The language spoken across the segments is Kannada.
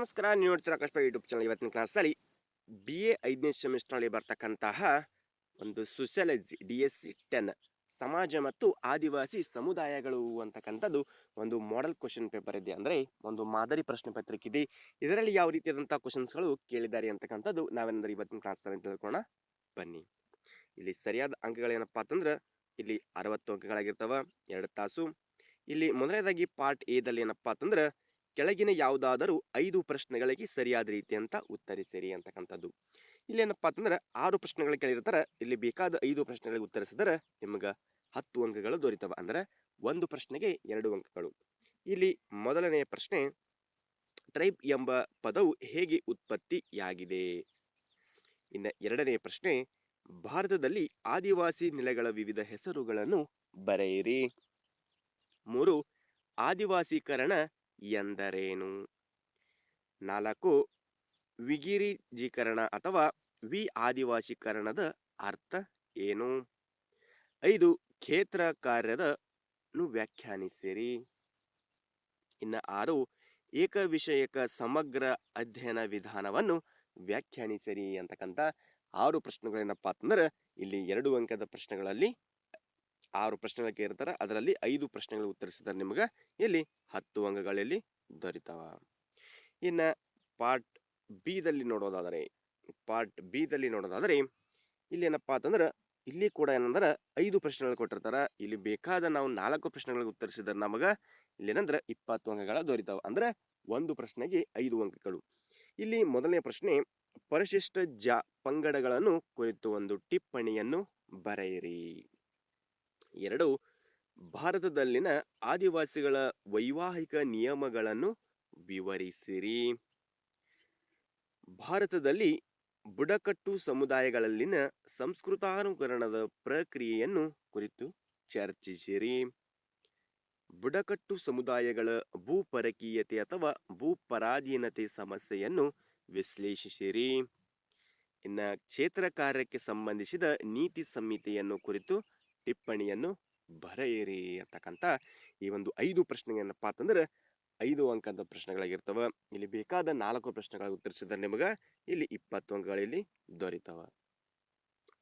ನಮಸ್ಕಾರ. ನೀವು ನೋಡ್ತೀರಾ ಕಷ್ಟ ಯೂಟ್ಯೂಬ್ ಚಾನಲ್ ಇವತ್ತಿನ ಕ್ಲಾಸಲ್ಲಿ ಬಿ ಎ ಐದನೇ ಸೆಮಿಸ್ಟರ್ನಲ್ಲಿ ಬರ್ತಕ್ಕಂತಹ ಒಂದು sociology D S C ten ಸಮಾಜ ಮತ್ತು ಆದಿವಾಸಿ ಸಮುದಾಯಗಳು ಅಂತಕ್ಕಂಥದ್ದು ಒಂದು ಮಾಡೆಲ್ ಕ್ವಶನ್ ಪೇಪರ್ ಇದೆ. ಅಂದರೆ ಒಂದು ಮಾದರಿ ಪ್ರಶ್ನೆ ಪತ್ರಿಕೆ ಇದೆ. ಇದರಲ್ಲಿ ಯಾವ ರೀತಿಯಾದಂಥ ಕ್ವಶನ್ಸ್ಗಳು ಕೇಳಿದ್ದಾರೆ ಅಂತಕ್ಕಂಥದ್ದು ನಾವೇನಂದ್ರೆ ಇವತ್ತಿನ ಕ್ಲಾಸ್ನಲ್ಲಿ ತಿಳ್ಕೊಳ್ಳೋಣ. ಬನ್ನಿ. ಇಲ್ಲಿ ಸರಿಯಾದ ಅಂಕಗಳೇನಪ್ಪ ಅಂತಂದ್ರೆ, ಇಲ್ಲಿ ಅರವತ್ತು ಅಂಕಗಳಾಗಿರ್ತಾವ, ಎರಡು ತಾಸು. ಇಲ್ಲಿ ಮೊದಲನೇದಾಗಿ ಪಾರ್ಟ್ ಎದಲ್ಲಿ ಏನಪ್ಪ ಅಂತಂದ್ರೆ ಕೆಳಗಿನ ಯಾವುದಾದರೂ ಐದು ಪ್ರಶ್ನೆಗಳಿಗೆ ಸರಿಯಾದ ರೀತಿ ಅಂತ ಉತ್ತರಿಸಿರಿ ಅಂತಕ್ಕಂಥದ್ದು. ಇಲ್ಲೇನಪ್ಪ ಅಂತಂದ್ರೆ ಆರು ಪ್ರಶ್ನೆಗಳು ಕೇಳಿರ್ತಾರೆ ಇಲ್ಲಿ ಬೇಕಾದ ಐದು ಪ್ರಶ್ನೆಗಳಿಗೆ ಉತ್ತರಿಸಿದರೆ ನಿಮ್ಗೆ ಹತ್ತು ಅಂಕಗಳು ದೊರೀತವ. ಅಂದ್ರೆ ಒಂದು ಪ್ರಶ್ನೆಗೆ ಎರಡು ಅಂಕಗಳು. ಇಲ್ಲಿ ಮೊದಲನೆಯ ಪ್ರಶ್ನೆ, ಟ್ರೈಬ್ ಎಂಬ ಪದವು ಹೇಗೆ ಉತ್ಪತ್ತಿಯಾಗಿದೆ? ಇನ್ನು ಎರಡನೆಯ ಪ್ರಶ್ನೆ, ಭಾರತದಲ್ಲಿ ಆದಿವಾಸಿ ನೆಲೆಗಳ ವಿವಿಧ ಹೆಸರುಗಳನ್ನು ಬರೆಯಿರಿ. ಮೂರು, ಆದಿವಾಸೀಕರಣ ಎಂದರೇನು? ನಾಲ್ಕು, ವಿಗಿರಿಜೀಕರಣ ಅಥವಾ ವಿ ಆದಿವಾಸೀಕರಣದ ಅರ್ಥ ಏನು? ಐದು, ಕ್ಷೇತ್ರ ಕಾರ್ಯದ ವ್ಯಾಖ್ಯಾನಿಸಿರಿ. ಇನ್ನು ಆರು ಏಕ ವಿಷಯಕ ಸಮಗ್ರ ಅಧ್ಯಯನ ವಿಧಾನವನ್ನು ವ್ಯಾಖ್ಯಾನಿಸಿರಿ ಅಂತಕ್ಕಂಥ ಆರು ಪ್ರಶ್ನೆಗಳೇನಪ್ಪ ಅಂತಂದ್ರೆ, ಇಲ್ಲಿ ಎರಡು ಅಂಕದ ಪ್ರಶ್ನೆಗಳಲ್ಲಿ ಆರು ಪ್ರಶ್ನೆಗಳು ಕೇಳ್ತಾರೆ. ಅದರಲ್ಲಿ ಐದು ಪ್ರಶ್ನೆಗಳು ಉತ್ತರಿಸಿದ್ರೆ ನಿಮಗೆ ಇಲ್ಲಿ ಹತ್ತು ಅಂಕಗಳಲ್ಲಿ ದೊರೀತಾವ. ಇನ್ನು ಪಾರ್ಟ್ ಬಿದಲ್ಲಿ ನೋಡೋದಾದರೆ, ಪಾರ್ಟ್ ಬಿದಲ್ಲಿ ನೋಡೋದಾದರೆ, ಇಲ್ಲಿ ಏನಪ್ಪ ಅಂತಂದ್ರೆ, ಇಲ್ಲಿ ಕೂಡ ಏನಂದ್ರೆ, ಐದು ಪ್ರಶ್ನೆಗಳು ಕೊಟ್ಟಿರ್ತಾರೆ. ಇಲ್ಲಿ ಬೇಕಾದ ನಾವು ನಾಲ್ಕು ಪ್ರಶ್ನೆಗಳಿಗೆ ಉತ್ತರಿಸಿದ್ರೆ ನಮಗೆ ಇಲ್ಲಿ ಏನಂದ್ರೆ, ಇಪ್ಪತ್ತು ಅಂಕಗಳ ದೊರೀತಾವೆ. ಅಂದ್ರೆ ಒಂದು ಪ್ರಶ್ನೆಗೆ ಐದು ಅಂಕಗಳು. ಇಲ್ಲಿ ಮೊದಲನೇ ಪ್ರಶ್ನೆ, ಪರಿಶಿಷ್ಟ ಜ ಪಂಗಡಗಳನ್ನು ಕುರಿತು ಒಂದು ಟಿಪ್ಪಣಿಯನ್ನು ಬರೆಯಿರಿ. ಎರಡು, ಭಾರತದಲ್ಲಿನ ಆದಿವಾಸಿಗಳ ವೈವಾಹಿಕ ನಿಯಮಗಳನ್ನು ವಿವರಿಸಿರಿ. ಭಾರತದಲ್ಲಿ ಬುಡಕಟ್ಟು ಸಮುದಾಯಗಳಲ್ಲಿನ ಸಂಸ್ಕೃತಾನುಕರಣದ ಪ್ರಕ್ರಿಯೆಯನ್ನು ಕುರಿತು ಚರ್ಚಿಸಿರಿ. ಬುಡಕಟ್ಟು ಸಮುದಾಯಗಳ ಭೂಪರಕೀಯತೆ ಅಥವಾ ಭೂಪರಾಧೀನತೆ ಸಮಸ್ಯೆಯನ್ನು ವಿಶ್ಲೇಷಿಸಿರಿ. ಇನ್ನು ಕ್ಷೇತ್ರ ಕಾರ್ಯಕ್ಕೆ ಸಂಬಂಧಿಸಿದ ನೀತಿ ಸಂಹಿತೆಯನ್ನು ಕುರಿತು ಟಿಪ್ಪಣಿಯನ್ನು ಬರೆಯಿರಿ ಅಂತಕ್ಕಂಥ ಈ ಒಂದು ಐದು ಪ್ರಶ್ನೆ ಏನಪ್ಪ ಅಂತಂದ್ರೆ, ಐದು ಅಂಕದ ಪ್ರಶ್ನೆಗಳಾಗಿರ್ತವೆ. ಇಲ್ಲಿ ಬೇಕಾದ ನಾಲ್ಕು ಪ್ರಶ್ನೆಗಳ ಉತ್ತರಿಸಿದ್ರೆ ನಿಮಗೆ ಇಲ್ಲಿ ಇಪ್ಪತ್ತು ಅಂಕಗಳಲ್ಲಿ ದೊರೀತವ.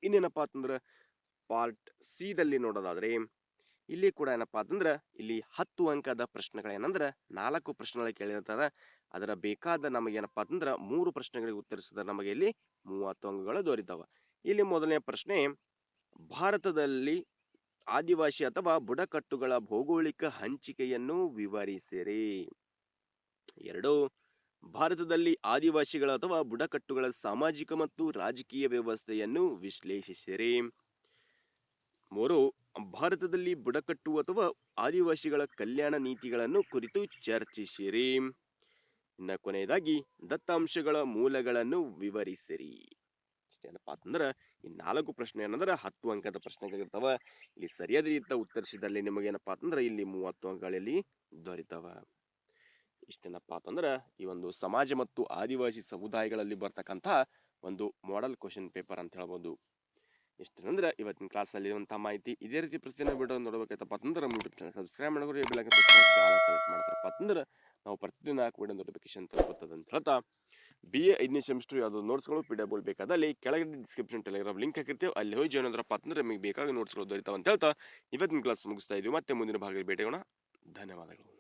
ಇನ್ನೇನಪ್ಪ ಅಂತಂದ್ರೆ, ಪಾರ್ಟ್ ದಲ್ಲಿ ನೋಡೋದಾದ್ರೆ, ಇಲ್ಲಿ ಕೂಡ ಏನಪ್ಪ ಅಂತಂದ್ರೆ, ಇಲ್ಲಿ ಹತ್ತು ಅಂಕದ ಪ್ರಶ್ನೆಗಳೇನಂದ್ರೆ ನಾಲ್ಕು ಪ್ರಶ್ನೆಗಳು ಕೇಳಿರ್ತಾರೆ. ಅದರ ಬೇಕಾದ ನಮಗೇನಪ್ಪ ಅಂತಂದ್ರೆ, ಮೂರು ಪ್ರಶ್ನೆಗಳಿಗೆ ಉತ್ತರಿಸಿದ್ರೆ ನಮಗೆ ಇಲ್ಲಿ ಮೂವತ್ತು ಅಂಕಗಳು ದೊರೀತವ. ಇಲ್ಲಿ ಮೊದಲನೇ ಪ್ರಶ್ನೆ, ಭಾರತದಲ್ಲಿ ಆದಿವಾಸಿ ಅಥವಾ ಬುಡಕಟ್ಟುಗಳ ಭೌಗೋಳಿಕ ಹಂಚಿಕೆಯನ್ನು ವಿವರಿಸಿರಿ. ಎರಡು, ಭಾರತದಲ್ಲಿ ಆದಿವಾಸಿಗಳ ಅಥವಾ ಬುಡಕಟ್ಟುಗಳ ಸಾಮಾಜಿಕ ಮತ್ತು ರಾಜಕೀಯ ವ್ಯವಸ್ಥೆಯನ್ನು ವಿಶ್ಲೇಷಿಸಿರಿ. ಮೂರು, ಭಾರತದಲ್ಲಿ ಬುಡಕಟ್ಟು ಅಥವಾ ಆದಿವಾಸಿಗಳ ಕಲ್ಯಾಣ ನೀತಿಗಳನ್ನು ಕುರಿತು ಚರ್ಚಿಸಿರಿ. ಇನ್ನು ಕೊನೆಯದಾಗಿ, ದತ್ತಾಂಶಗಳ ಮೂಲಗಳನ್ನು ವಿವರಿಸಿರಿ. ಅಷ್ಟೇನಪ್ಪ ಅಂತಂದ್ರೆ, ಈ ನಾಲ್ಕು ಪ್ರಶ್ನೆ ಏನಂದ್ರೆ ಹತ್ತು ಅಂಕದ ಪ್ರಶ್ನೆಗಳಿರ್ತಾವ. ಇಲ್ಲಿ ಸರಿಯಾದ ರೀತಿಯ ಉತ್ತರಿಸಿದಲ್ಲಿ ನಿಮಗೇನಪ್ಪ ಅಂತಂದ್ರೆ ಇಲ್ಲಿ ಮೂವತ್ತು ಅಂಕಗಳಲ್ಲಿ ದೊರೀತಾವ. ಇಷ್ಟೇನಪ್ಪ ಅಂತಂದ್ರೆ ಈ ಒಂದು ಸಮಾಜ ಮತ್ತು ಆದಿವಾಸಿ ಸಮುದಾಯಗಳಲ್ಲಿ ಬರ್ತಕ್ಕಂಥ ಒಂದು ಮಾಡೆಲ್ ಕ್ವಶನ್ ಪೇಪರ್ ಅಂತ ಹೇಳ್ಬೋದು. ಇಷ್ಟೇನಂದ್ರೆ ಇವತ್ತಿನ ಕ್ಲಾಸಲ್ಲಿ ಇರುವಂಥ ಮಾಹಿತಿ ಇದೇ ರೀತಿ ಪ್ರತಿಯೊಂದು ವಿಡಿಯೋ ನೋಡಬೇಕಾಯ್ತಪ್ಪ ಅಂದ್ರೆ ನಮ್ಮ ಯೂಟ್ಯೂಬ್ ಚಾನಲ್ ಸಬ್ಸ್ಕ್ರೈಬ್ ಮಾಡೋರು ಬೆಳಗ್ಗೆ ಸೆಲೆಕ್ಟ್ ಅಂತಂದ್ರೆ ನಾವು ಪ್ರತಿದಿನ ಹಾಕಿ ವಿಡಿಯೋ ನೋಟಿಫಿಕೇಶನ್ ತಲುಪುತ್ತದೆ ಅಂತ ಹೇಳ್ತಾ ಬಿ ಎ ಐದನೇ ಸೆಮಿಸ್ಟರ್ ಯಾವುದೋ ನೋಟ್ಸ್ಗಳು ಪಿ ಡಬ್ಲ್ಯೂ ಬೇಕಾದಲ್ಲಿ ಕೆಳಗಡೆ ಡಿಸ್ಕ್ರಿಪ್ಷನ್ ಟೆಲಿಗ್ರಾಮ್ ಲಿಂಕ್ ಹಾಕಿರ್ತೀವಿ. ಅಲ್ಲಿ ಹೋಗಿ ಜಾಯ್ನ್ ಆದ್ರಪ್ಪ ಅಂತಂದ್ರೆ ನಿಮಗೆ ಬೇಕಾಗಿ ನೋಟ್ಸ್ಗಳು ದೊರೀತಾವೆ ಅಂತ ಹೇಳ್ತಾ, ಇವತ್ತಿನ ಕ್ಲಾಸ್ ಮುಗಿಸ್ತಾ ಇದೀವಿ. ಮತ್ತೆ ಮುಂದಿನ ಭಾಗದಲ್ಲಿ ಭೇಟಿಗೋಣ ಧನ್ಯವಾದಗಳು.